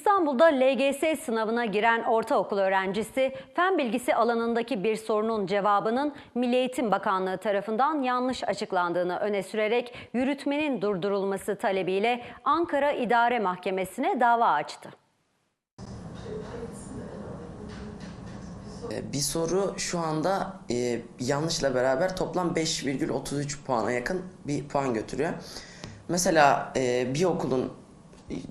İstanbul'da LGS sınavına giren ortaokul öğrencisi fen bilgisi alanındaki bir sorunun cevabının Milli Eğitim Bakanlığı tarafından yanlış açıklandığını öne sürerek yürütmenin durdurulması talebiyle Ankara İdare Mahkemesi'ne dava açtı. Ee, Bir soru şu anda e, yanlışla beraber toplam 5,33 puana yakın bir puan götürüyor. Mesela e, bir okulun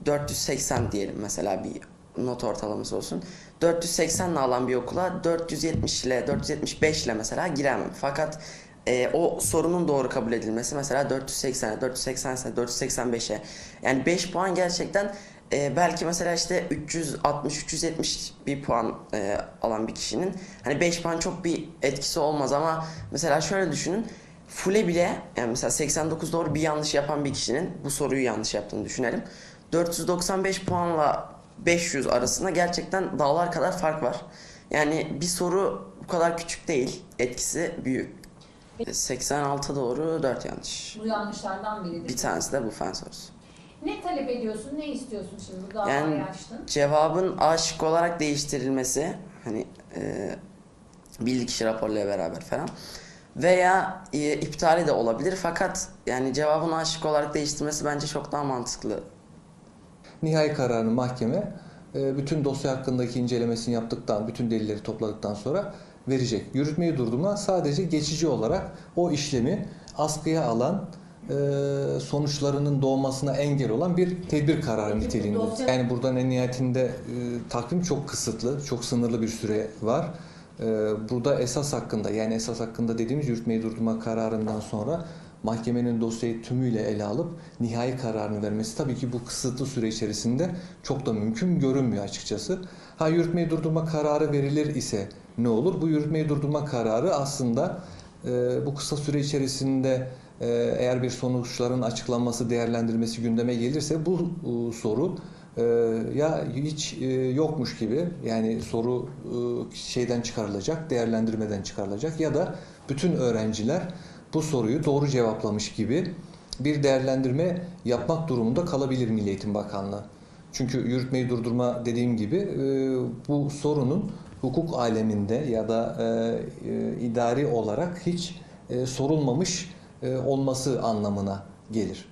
480 diyelim mesela bir not ortalaması olsun. 480 ile alan bir okula 470 ile 475 ile mesela giremem. Fakat e, o sorunun doğru kabul edilmesi mesela 480'e, 480'e, 485'e yani 5 puan gerçekten e, belki mesela işte 360-370 bir puan e, alan bir kişinin hani 5 puan çok bir etkisi olmaz ama mesela şöyle düşünün Fule bile yani mesela 89 doğru bir yanlış yapan bir kişinin bu soruyu yanlış yaptığını düşünelim. 495 puanla 500 arasında gerçekten dağlar kadar fark var. Yani bir soru bu kadar küçük değil. Etkisi büyük. 86 doğru 4 yanlış. Bu yanlışlardan biridir. Bir tanesi de bu fen sorusu. Ne talep ediyorsun, ne istiyorsun şimdi bu davayı Yani açtın? cevabın aşık olarak değiştirilmesi hani e, bilgi raporuyla beraber falan veya e, iptali de olabilir fakat yani cevabın aşık olarak değiştirmesi bence çok daha mantıklı. Nihai kararını mahkeme e, bütün dosya hakkındaki incelemesini yaptıktan, bütün delilleri topladıktan sonra verecek. Yürütmeyi durdurma sadece geçici olarak o işlemi askıya alan e, sonuçlarının doğmasına engel olan bir tedbir kararı niteliğinde. Yani buradan en nihayetinde e, takvim çok kısıtlı, çok sınırlı bir süre var. Burada esas hakkında yani esas hakkında dediğimiz yürütmeyi durdurma kararından sonra mahkemenin dosyayı tümüyle ele alıp nihai kararını vermesi tabii ki bu kısıtlı süre içerisinde çok da mümkün görünmüyor açıkçası. Ha yürütmeyi durdurma kararı verilir ise ne olur? Bu yürütmeyi durdurma kararı aslında e, bu kısa süre içerisinde e, eğer bir sonuçların açıklanması, değerlendirmesi gündeme gelirse bu e, soru e, ya hiç e, yokmuş gibi yani soru e, şeyden çıkarılacak, değerlendirmeden çıkarılacak ya da bütün öğrenciler bu soruyu doğru cevaplamış gibi bir değerlendirme yapmak durumunda kalabilir Milli Eğitim Bakanlığı. Çünkü yürütmeyi durdurma dediğim gibi e, bu sorunun hukuk aleminde ya da e, e, idari olarak hiç sorulmamış olması anlamına gelir.